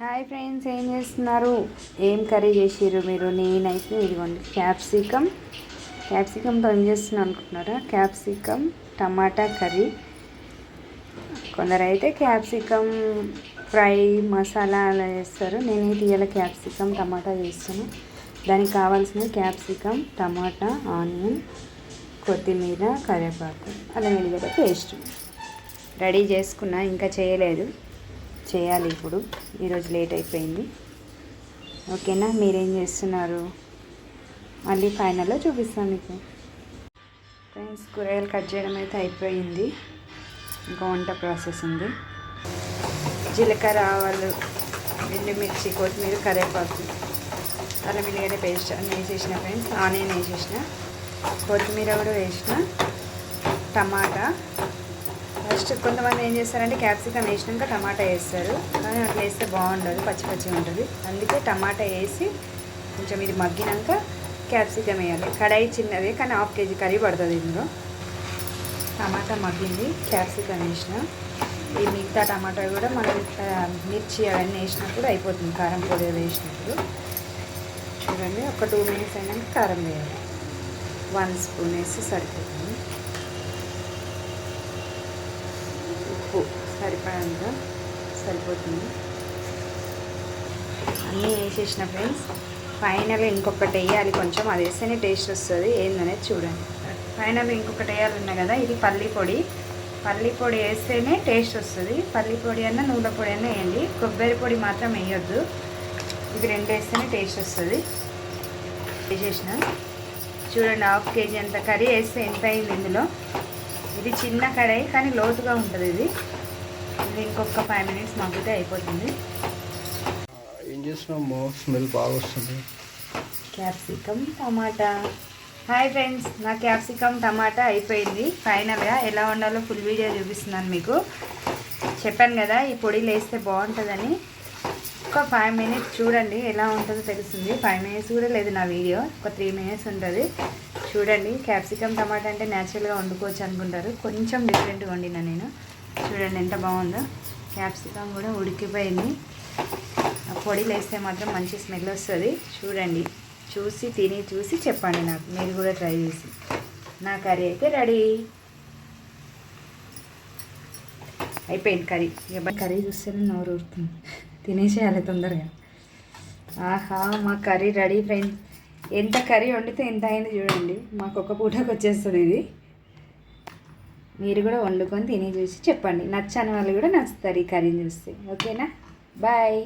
Hi friends ఏం చేస్తున్నారు? ఏం కర్రీ చేసిర్రు మీరు? నేనైతే ఇదిగోండి క్యాప్సికమ్ క్యాప్సికమ్తో ఏం చేస్తున్నాను అనుకుంటున్నారా? క్యాప్సికమ్ టమాటా కర్రీ. కొందరైతే క్యాప్సికమ్ ఫ్రై మసాలా అలా చేస్తారు. నేనైతే ఇవాళ క్యాప్సికమ్ టమాటా చేస్తాను దానికి కావాల్సిన క్యాప్సికమ్ టమాటా ఆనియన్ కొత్తిమీర కరివేపాకు. అల్లం వెల్లిగడ్డ పేస్ట్. రెడీ చేసుకున్నా ఇంకా చేయలేదు. చేయాలి ఇప్పుడు. ఈరోజు లేట్ అయిపోయింది. ఓకేనా? మీరేం చేస్తున్నారు? మళ్ళీ ఫైనల్లో చూపిస్తాను మీకు. ఫ్రెండ్స్ కూరగాయలు కట్ చేయడం అయితే అయిపోయింది. ఇంకా వంట ప్రాసెస్ ఉంది. జీలకర్ర ఆవాలు ఎండుమిర్చి కొత్తిమీర కరివేపాకు అల్లం వెల్లిగడ్డ పేస్ట్ అన్నీ వేసేసిన ఫ్రెండ్స్. ఆనియన్ వేసేసిన కొత్తిమీర కూడా వేసిన టమాటా ఫస్ట్ కొంతమంది ఏం చేస్తారంటే క్యాప్సికమ్ వేసినాక టమాటా వేస్తారు. కానీ అట్లా వేస్తే బాగుండదు పచ్చి పచ్చిగా ఉంటుంది. అందుకే టమాటా వేసి కొంచెం ఇది మగ్గినాక క్యాప్సికమ్ వేయాలి. కడాయి చిన్నది కానీ హాఫ్ కేజీ కర్రీ పడుతుంది ఇందులో. టమాటా మగ్గింది క్యాప్సికమ్ వేసిన. ఈ మిగతా టమాటా కూడా మనం మిర్చి అవన్నీ వేసినప్పుడు అయిపోతుంది కారం పొడి వేసినప్పుడు. చూడండి ఒక టూ మినిట్స్ అయినాక కారం వేయాలి. వన్ స్పూన్ వేసి సరిపోతుంది. సరిపడంత సరిపోతుంది. అన్నీ వేసేసిన ఫ్రెండ్స్ ఫైనల్ ఇంకొకటి వేయాలి కొంచెం అది వేస్తేనే టేస్ట్ వస్తుంది ఏందనేది చూడండి. ఫైనల్ ఇంకొకటి వేయాలన్నా కదా ఇది పల్లి పొడి. పల్లి పొడి వేస్తేనే టేస్ట్ వస్తుంది. పల్లి పొడి అన్న నూనె పొడి అన్న వేయండి. కొబ్బరి పొడి మాత్రం వేయొద్దు. ఇది రెండు వేస్తేనే టేస్ట్ వస్తుంది. వేసేసిన. చూడండి హాఫ్ కేజీ అంత కర్రీ వేస్తే ఎంత అయింది ఇందులో? ఇది చిన్న కడాయి కానీ లోతుగా ఉంటుంది ఇది. ఇది ఇంకొక ఫైవ్ మినిట్స్ మగ్గితే అయిపోతుంది. ఏం చేస్తున్నాము స్మెల్ బాగా వస్తుంది. క్యాప్సికమ్ టమాటా. హాయ్ ఫ్రెండ్స్ నా క్యాప్సికమ్ టమాటా అయిపోయింది. ఫైనల్గా ఎలా వండాలో ఫుల్ వీడియో చూపిస్తున్నాను మీకు. చెప్పాను కదా ఈ పొడిలు వేస్తే బాగుంటుందని. ఒక ఫైవ్ మినిట్స్ చూడండి ఎలా ఉంటుందో తెలుస్తుంది. ఫైవ్ మినిట్స్ కూడా లేదు నా వీడియో ఒక త్రీ మినిట్స్ ఉంటుంది. చూడండి క్యాప్సికమ్ టమాటా అంటే న్యాచురల్గా వండుకోవచ్చు అనుకుంటారు. కొంచెం డిఫరెంట్గా వండినా నేను. చూడండి ఎంత బాగుందో. క్యాప్సికమ్ కూడా ఉడికిపోయింది. ఆ పొడిలు వేస్తే మాత్రం మంచి స్మెల్ వస్తుంది. చూడండి. చూసి తిని చూసి చెప్పండి నాకు. మీరు కూడా ట్రై చేసి. నా కర్రీ అయితే రెడీ. అయిపోయింది కర్రీ. కర్రీ చూస్తేనే నోరు ఊరుతుంది. తినేసేయాలి తొందరగా. ఆహా మా కర్రీ రెడీ ఫ్రెండ్ ఎంత కర్రీ వండితే ఎంత అయింది చూడండి. మాకు ఒక పూటకు వచ్చేస్తుంది ఇది. మీరు కూడా వండుకొని తిని చూసి చెప్పండి. నచ్చని వాళ్ళు కూడా నచ్చుతారు ఈ కర్రీని చూస్తే. ఓకేనా? బాయ్.